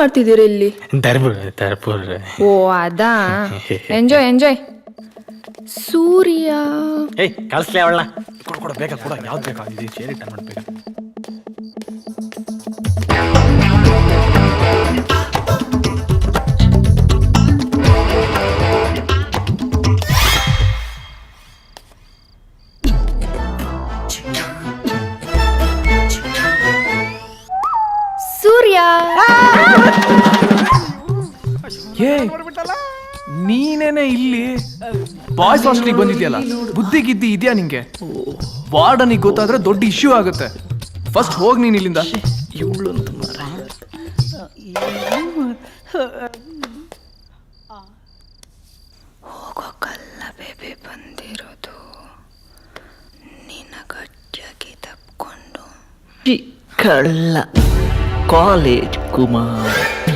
ಮಾಡ್ತಿದ್ದೀರಿ ಇಲ್ಲಿ? ಓ ಅದಾ? Enjoy enjoy Surya. ಏಯ್ ಕಳಿಸ್ಲಿ ಅವಳ ಕೊಡು ಕೊಡು ಬೇಗ ಕೊಡ ಯಾವ್ದು ಬೇಕಾ? ಇದು ಸೇರಿ ಟನ್ ಮಾಡ್ಬೇಕು ಸೂರ್ಯ. ಏ ನೀನೇನೆ ಇಲ್ಲಿ ಬಾಯ್ಸ್ ಹಾಸ್ಟೆಲಿಗೆ ಬಂದಿದ್ಯಲ್ಲ? ಬುದ್ಧಿ ಗಿದ್ದಿ ಇದೆಯಾ ನಿಂಗೆ? ವಾರ್ಡನಿಗೆ ಗೊತ್ತಾದ್ರೆ ದೊಡ್ಡ ಇಶ್ಯೂ ಆಗುತ್ತೆ. ಫಸ್ಟ್ ಹೋಗಿ ನೀನು ಇಲ್ಲಿಂದ. ಹೋಗೋಕಲ್ಲ ಬೇಬಿ ಬಂದಿರೋದು. ನಿನ್ನ ಗಟ್ಟಿಯಾಗಿ ತಪ್ಕೊಂಡು. ಕಳ್ಳ. ಕಾಲೇಜ್ ಕುಮಾರ್,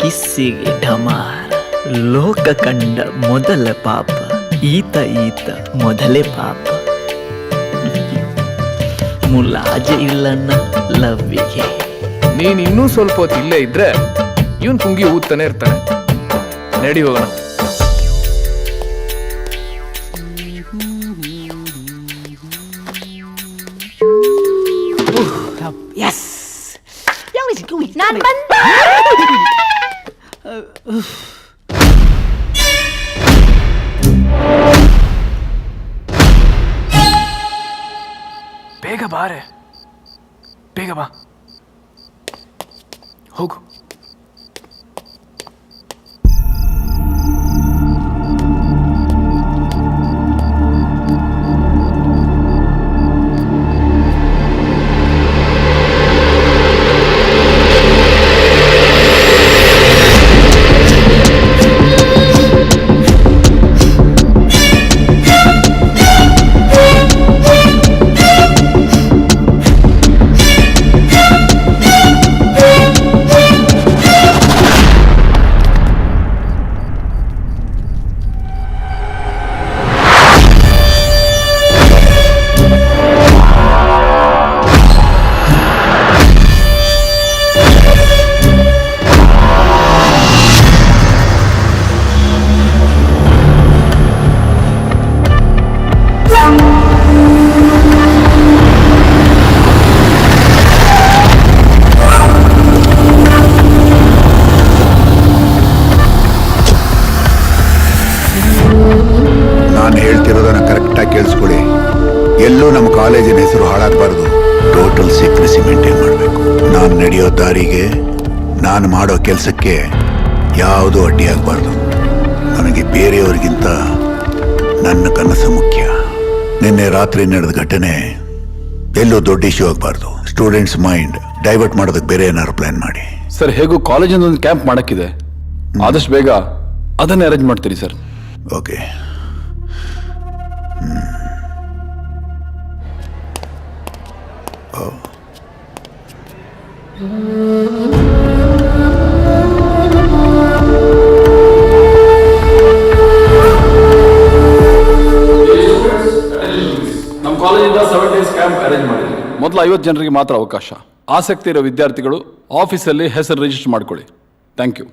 ಕಿಸ್ಸಿಗೆ ಢಮಾರ್. ಲೋಕ ಕಂಡ ಮೊದಲ ಪಾಪ, ಈತ ಈತ ಮೊದಲೇ ಪಾಪ. ಮುಲಾಜೆ ಇಲ್ಲಣ್ಣ ಲವ್ವಿಗೆ. ನೀನ್ ಇನ್ನೂ ಸ್ವಲ್ಪ ಹೊತ್ತು ಇಲ್ಲೇ ಇದ್ರೆ, ಇವನ್ ಕುಂಗಿ ಊದ್ತಾನೆ ಇರ್ತಾನೆ. ನಡಿ ಹೋಗೋಣ. ಬೇಗ ಬಾರೆ ಬೇಗ ಬಾ ಹೋಗು ಹಾಳಾಗಬಾರ್ದು ಟೋಟಲ್ ಸೀಕ್ರೆಸಿ ಮೇಂಟೈನ್ ಮಾಡಬೇಕು. ನಾನು ನಡೆಯೋ ದಾರಿಗೆ ನಾನು ಮಾಡೋ ಕೆಲಸಕ್ಕೆ ಯಾವುದೂ ಅಡ್ಡಿಯಾಗಬಾರ್ದು ನನಗೆ ಬೇರೆಯವರಿಗಿಂತ ನನ್ನ ಕನಸು ಮುಖ್ಯ. ನಿನ್ನೆ ರಾತ್ರಿ ನಡೆದ ಘಟನೆ ಎಲ್ಲೂ ದೊಡ್ಡ ಇಶ್ಯೂ ಆಗಬಾರ್ದು. ಸ್ಟೂಡೆಂಟ್ಸ್ ಮೈಂಡ್ ಡೈವರ್ಟ್ ಮಾಡೋದಕ್ಕೆ ಬೇರೆ ಏನಾದ್ರು ಪ್ಲಾನ್ ಮಾಡಿ. ಸರ್ ಹೇಗೂ ಕಾಲೇಜಿಂದ ಒಂದು ಕ್ಯಾಂಪ್ ಮಾಡೋಕ್ಕಿದೆ. ಆದಷ್ಟು ಬೇಗ ಅದನ್ನೇ ಅರೇಂಜ್ ಮಾಡ್ತೀರಿ ಸರ್. ಓಕೆ ನಮ್ಮ ಮೊದಲು ಐವತ್ತು ಜನರಿಗೆ ಮಾತ್ರ ಅವಕಾಶ. ಆಸಕ್ತಿ ಇರೋ ವಿದ್ಯಾರ್ಥಿಗಳು ಆಫೀಸಲ್ಲಿ ಹೆಸರು ರಿಜಿಸ್ಟರ್ ಮಾಡ್ಕೊಳ್ಳಿ. ಥ್ಯಾಂಕ್ ಯು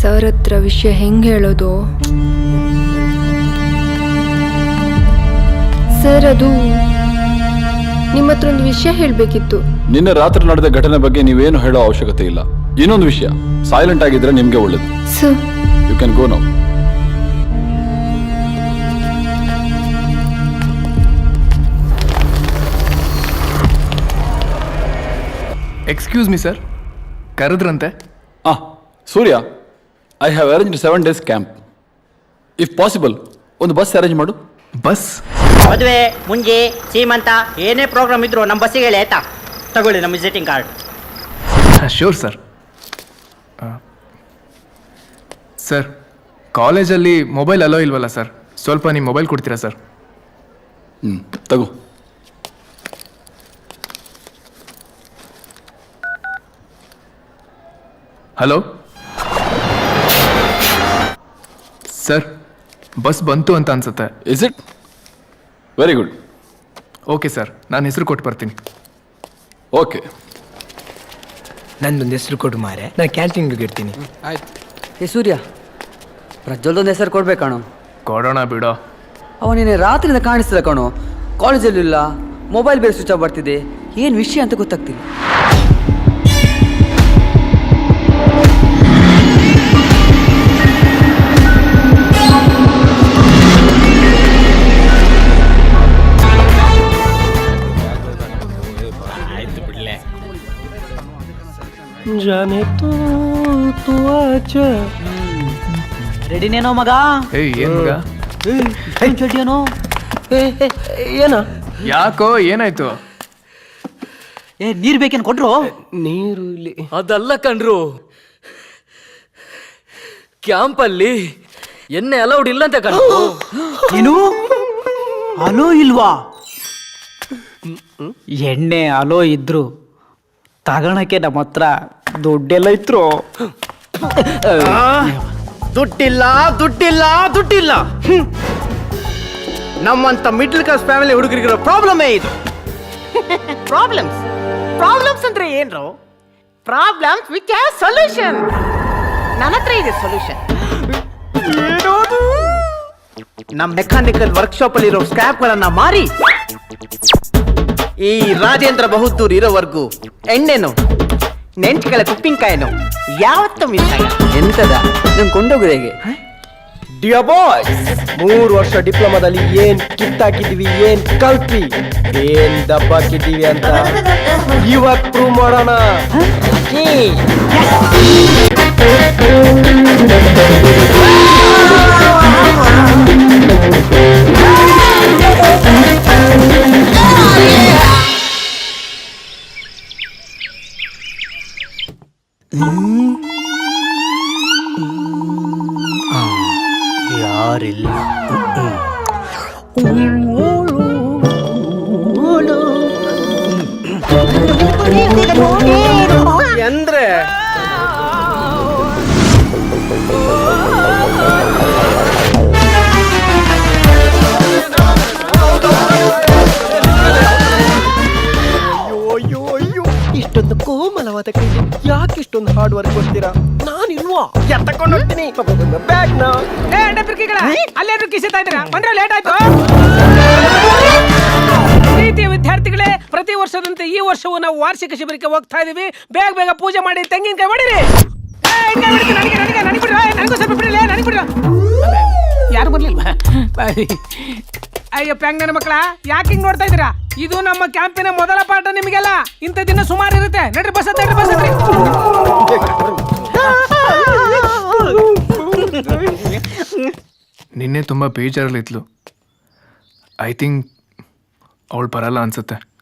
ಸರ್ ಹತ್ರ ವಿಷಯ ಹೆಂಗ್ ಹೇಳೋದು? ಸರ್, ಅದು ನಿಮ್ಮ ಹತ್ರ ಒಂದು ವಿಷಯ ಹೇಳಬೇಕಿತ್ತು. ನಿನ್ನೆ ರಾತ್ರಿ ನಡೆದ ಘಟನೆ ಬಗ್ಗೆ ನೀವೇನು ಹೇಳೋ ಅವಶ್ಯಕತೆ ಇಲ್ಲ. ಇನ್ನೊಂದು ವಿಷಯ ಸೈಲೆಂಟ್ ಆಗಿದ್ರೆ ನಿಮ್ಗೆ ಒಳ್ಳೇದು. Sir. You can go now excuse me sir ಕರೆದ್ರಂತೆ? ಆ Surya I have arrange seven days camp if possible ಒಂದು ಬಸ್ ಅರೇಂಜ್ ಮಾಡು. ಬಸ್ ಮದುವೆ ಮುಂಜಿ ಸೀಮಂತ ಏನೇ ಪ್ರೋಗ್ರಾಮ್ ಇದ್ರು ನಮ್ಮ ಬಸ್ಸಿಗೆ ಹೇಳಿ ಆಯ್ತಾ? ತಗೊಳ್ಳಿ ನಮ್ಮ visiting card sure sir sir ಕಾಲೇಜಲ್ಲಿ ಮೊಬೈಲ್ ಅಲೋ ಇಲ್ವಲ್ಲ ಸರ್ ಸ್ವಲ್ಪ ನಿಮ್ಮ ಮೊಬೈಲ್ ಕೊಡ್ತೀರಾ ಸರ್ ಹ್ಞೂ ತಗೋ. ಹಲೋ ಸರ್ ಬಸ್ ಬಂತು ಅಂತ ಅನ್ಸುತ್ತೆ. Is it very good okay sir ನಾನು ಹೆಸರು ಕೊಟ್ಟು ಬರ್ತೀನಿ. ಓಕೆ ನಂದೊಂದು ಹೆಸರು ಕೊಡು ಮಾರೆ. ನಾನು ಕ್ಯಾಂಟೀನ್ಗೆ ಇಡ್ತೀನಿ ಏ ಸೂರ್ಯ ಪ್ರಜ್ವಲ್ದೊಂದು ಹೆಸರು ಕೊಡ್ಬೇಕಾಣು ಕೊಡೋಣ ಬಿಡೋ. ಅವನೇನೆ ರಾತ್ರಿಯಿಂದ ಕಾಣಿಸ್ತಿಲ್ಲ ಕಣೋ. ಕಾಲೇಜಲ್ಲಿಲ್ಲ ಮೊಬೈಲ್ ಬೇರೆ ಸ್ವಿಚ್ ಆಫ್ ಬರ್ತಿದೆ. ಏನು ವಿಷಯ ಅಂತ ಗೊತ್ತಾಗ್ತಿಲ್ಲ. ರೆಡಿನೇನೋ ಮಗ? ಏಯ್ ಏನ್ ಮಗ? ಏ ಏನ? ಯಾಕೋ ಏನಾಯ್ತು? ಏ ನೀರ್ ಬೇಕೇನ್ ಕೊಟ್ರು? ನೀರು ಇಲ್ಲಿ. ಅದಲ್ಲ ಕ್ಯಾಂಪ್ ಕ್ಯಾಂಪಲ್ಲಿ ಎಣ್ಣೆ ಅಲೌಡ್ ಇಲ್ಲ ಅಂತ ಕಂಡ್ರು ಏನು? ಅಲೋ ಇಲ್ವಾ? ಎಣ್ಣೆ ಅಲೋ ಇದ್ರು. ತಗೊಳಕ್ಕೆ ನಮ್ಮ ಹತ್ರ ದುಡ್ಡೆಲ್ಲ ಇತ್ತು ದುಡ್ಡಿಲ್ಲ ದುಡ್ಡಿಲ್ಲ ದುಡ್ಡಿಲ್ಲ. ಹ್ಮ್. ನಮ್ಮಂತ ಮಿಡ್ಲ್ ಕ್ಲಾಸ್ ಫ್ಯಾಮಿಲಿ ಹುಡುಗರಿಗಿರೋ ಪ್ರಾಬ್ಲಮೇ ಇದು. ಪ್ರಾಬ್ಲಮ್ಸ್ ಪ್ರಾಬ್ಲಮ್ಸ್ ಅಂದ್ರೆ ಏನ್ರು? ಪ್ರಾಬ್ಲಮ್ಸ್ ವಿಚ್ ಹ್ಯಾವ್ ಸೊಲ್ಯೂಷನ್ ನನ್ನ ಹತ್ರ ಇದೆ ಸೊಲ್ಯೂಷನ್ ನಮ್ಮ ಮೆಕ್ಯಾನಿಕಲ್ ವರ್ಕ್ಶಾಪ್ ಅಲ್ಲಿ ಇರೋ ಸ್ಕ್ರಾಪ್ ಗಳನ್ನ ಮಾರಿ. ಈ ರಾಜೇಂದ್ರ ಬಹುದ್ದೂರ್ ಇರೋವರೆಗೂ ಎಣ್ಣೆನು. ನೆಂಚ್ಗಳ ಉಪ್ಪಿನಕಾಯಿನು ಯಾವತ್ತೂ ಮಿಸ್ ಆಗಲ್ಲ. ಎಂತದ? ನಂಗೆ ಕೊಂಡೋಗುದು ಹೇಗೆ? ಡಿಯರ್ ಬಾಯ್ಸ್ ಮೂರು ವರ್ಷ ಡಿಪ್ಲೊಮಾದಲ್ಲಿ ಏನ್ ಕಿತ್ತಾಕಿದೀವಿ ಏನ್ ಕಲ್ತ್ವಿ? ಏನ್ ದಬ್ಬಾಕಿದ್ದೀವಿ ಅಂತ. ಇವಾಗ ಪ್ರೂವ್ ಮಾಡೋಣ. ಅಂದ್ರೆ ಅಯ್ಯೋ ಅಯ್ಯೋ ಇಷ್ಟೊಂದು ಕೋಮಲವಾದ ಕೈಲಿ ಯಾಕೆ ಇಷ್ಟೊಂದು ಹಾರ್ಡ್ ವರ್ಕ್ ಕೊಡ್ತೀರಾ ಎತ್ತಕೊಂಡು ಹೋಗ್ತೀನಿ ಬ್ಯಾಗ್ನ ಅಲ್ಲೇನು ಕಿಸಿತಾ ಇದ್ದೀರಾ? ಬಂದ್ರೆ ಲೇಟ್ ಆಯ್ತು. ಪ್ರೀತಿಯ ವಿದ್ಯಾರ್ಥಿಗಳೇ ಪ್ರತಿ ವರ್ಷದಂತೆ ಈ ವರ್ಷವೂ ನಾವು ವಾರ್ಷಿಕ ಶಿಬಿರಕ್ಕೆ ಹೋಗ್ತಾ ಇದೀವಿ. ಬೇಗ ಬೇಗ ಪೂಜೆ ಮಾಡಿ ತೆಂಗಿನಕಾಯಿ ಏ, ಹೊಡಿತು, ನನಗೆ ಏ, ಸ್ವಲ್ಪ ಬಿಡ್ರಿ ನನಗೆ ಬಿಡ್ರಿ ಯಾರು ಬರ್ಲಿಲ್ವಾ? ಅಯ್ಯೋ ಪ್ಯಾಂಗ್ ನನ್ನ ಮಕ್ಕಳ ಯಾಕೆ ಹಿಂಗ್ ನೋಡ್ತಾ ಇದ್ದೀರಾ? ಇದು ನಮ್ಮ ಕ್ಯಾಂಪಿನ ಮೊದಲ ಪಾಠ ನಿಮಗೆಲ್ಲ. ಇಂಥ ದಿನ ಸುಮಾರು ಇರುತ್ತೆ. ನಡ್ರಿ ಬಸ್ ಹತ್ರಿ ಬಸ್ ಹತ್ರಿ ನಿನ್ನೆ ತುಂಬ ಬೇಜಾರಲ್ಲಿದ್ಲು. ಐ ಥಿಂಕ್ ಅವಳು ಬರಲ್ಲ ಅನ್ಸುತ್ತೆ.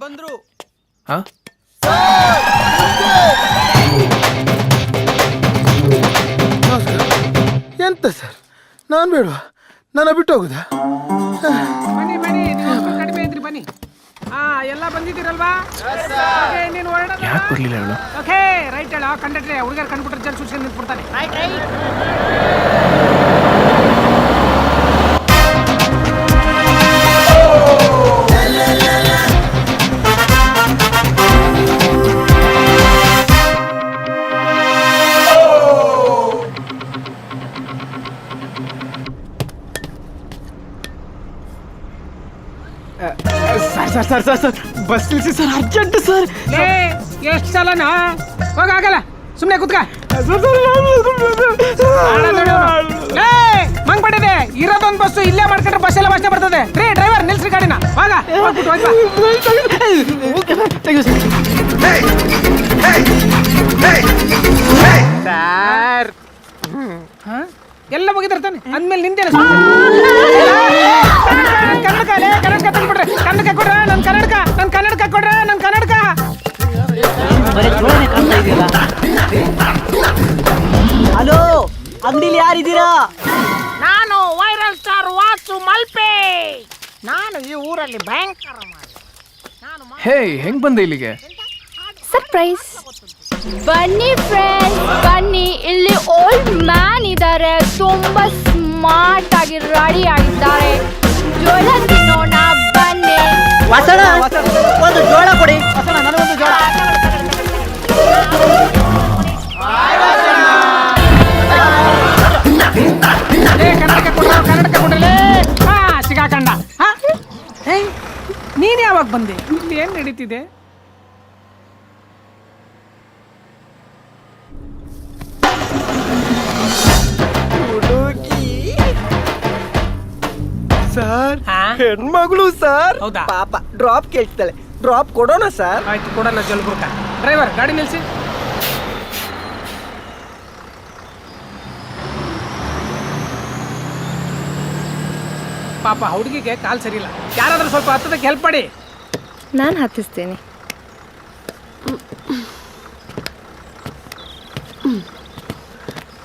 ಬಂದ್ರು. ಹಾ? ಎಂತ ಸರ್? ನಾನು ಬೇಡವಾ? ನನ್ನ ಬಿಟ್ಟು ಹೋಗುದಾ? ಬನ್ನಿ ಬನ್ನಿ ನೀವು ಸ್ವಲ್ಪ ಕಡಿಮೆ ಇದ್ರಿ ಬನ್ನಿ. ಹಾ ಎಲ್ಲ ಬಂದಿದ್ದೀರಲ್ವಾ? Okay, ನೀನು ಹೊರಡೋದಾ? ಯಾಕೆ ಬರಲಿಲ್ಲ ಅವಳು ಓಕೆ ರೈಟ್ ಹೇಳ. ಕಂಡಕ್ಟ್ರೆ ಹುಡುಗರು ಕಂಡ್ಬಿಟ್ರೆ ಜಲ್ ಸುಸ್ಕೊಂಡು ನಿಂತ್ಬಿಡ್ತಾನೆ sir sir sir sir sir bus ನಿಲ್ಸಿ ಸರ್ ಅರ್ಜೆಂಟ್ ಸರ್ ಲೇ ಎಷ್ಟು ಸಲನಾ ಹೋಗಾಗಲ್ಲ ಸುಮ್ಮನೆ ಕುತ್ಕ ಮಂಗ್ ಪಡೆದೆ ಇರೋದೊಂದು ಬಸ್ ಇಲ್ಲೇ ಮಾಡ್ಕೊಂಡ್ರೆ ಬಸ್ ಎಲ್ಲ ವಾಸನೆ ಬರ್ತದೆ ರೇ ಡ್ರೈವರ್ ನಿಲ್ಸ್ರಿ ಗಾಡಿನ ಹೋಗ ಹೋಗ್ಬಿಟ್ಟು. ಸರ್ ಹಾ? ಎಲ್ಲ ಮುಗಿದಿರ್ತಾನೆ ಅಂದ್ಮೇಲೆ ನಿಂತೇನೆ ಕನ್ನಡಕ ಲೇ, ಕನ್ನಡಕ ತಂದ್ಬಿಡ್ರೆ ಕನ್ನಡಕ ಕೊಡ್ರ. ನನ್ ಕನ್ನಡಕ ನನ್ ಕನ್ನಡಕ ಕೊಡ್ರ ನನ್ ಕನ್ನಡಕ ಬರೀ ಕಾಣ್ತಾ ಇದೆಯಲ್ಲ ಹಲೋ ಅಂಗಡಿಲಿ ಯಾರಿದ್ದೀರಾ? ನಾನು ವೈರಲ್ ಸ್ಟಾರ್ ವಾಸು ಮಲ್ಪೆ. ನಾನು ಈ ಊರಲ್ಲಿ ಭಯಂಕರ ಮಾಡಿ ಹೇ ಹೆಂಗ್ ಬಂದೆ ಇಲ್ಲಿಗೆ? ಸರ್ಪ್ರೈಸ್ ಬನ್ನಿ ಫ್ರೆಂಡ್ ಬನ್ನಿ. ಇಲ್ಲಿ ಓಲ್ಡ್ ಮ್ಯಾನ್ ಇದ್ದಾರೆ ತುಂಬಾ ಸ್ಮಾರ್ಟ್ ಆಗಿ ರೆಡಿ ಆಗಿದ್ದಾರೆ. ಜೋಳ ತಿನ್ನೋಣ ಬನ್ನಿ. ವಸಣ ಒಂದು ಜೋಳ ಕೊಡಿ. ವಾಸಣ ನನಗೊಂದು ಜೋಳ. ಸಿಗಾಕಂಡ. ನೀನ್ ಯಾವಾಗ ಬಂದೆ? ಇಲ್ಲಿ ಏನ್ ನಡೀತಿದೆ? ಸರ್. ಹಾ? ಹೆಣ್ಮಗಳು ಸರ್. ಹೌದಾ? ಪಾಪ ಡ್ರಾಪ್ ಕೇಳ್ತಾಳೆ ಡ್ರಾಪ್ ಕೊಡೋಣ ಸರ್. ಆಯ್ತು ಕೊಡೋಣ ಜಲ್ಬುರ್ಕ ಡ್ರೈವರ್ ಗಾಡಿ ನಿಲ್ಸಿ. ಪಾಪ ಹುಡುಗಿಗೆ ಕಾಲ್ ಸರಿಯಿಲ್ಲ. ಯಾರಾದ್ರೂ ಸ್ವಲ್ಪ ಹತ್ತದಕ್ಕೆ ಹೆಲ್ಪ್ ಮಾಡಿ. ನಾನು ಹತ್ತಿಸ್ತೇನೆ.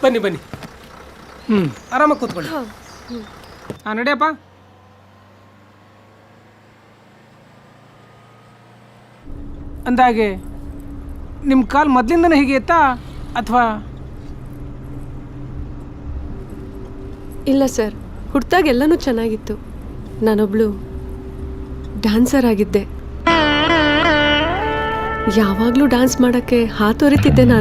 ಬನ್ನಿ ಬನ್ನಿ. ಹ್ಞೂ ಆರಾಮಾಗಿ ಕೂತ್ಕೊಳ್ಳಿ. ಹಾಂ ನಡಿಯಪ್ಪ. ಅಂದಾಗೆ ನಿಮ್ಮ ಕಾಲು ಮೊದಲಿಂದನೂ ಹೀಗೆ ಇತ್ತಾ? ಅಥವಾ ಇಲ್ಲ ಸರ್ ಹುಟ್ಟಾಗ ಎಲ್ಲನೂ ಚೆನ್ನಾಗಿತ್ತು. ನಾನೊಬ್ಳು ಡ್ಯಾನ್ಸರ್ ಆಗಿದ್ದೆ. ಯಾವಾಗಲೂ ಡ್ಯಾನ್ಸ್ ಮಾಡೋಕ್ಕೆ ಹಾತೊರಿತಿದ್ದೆ ನಾನು.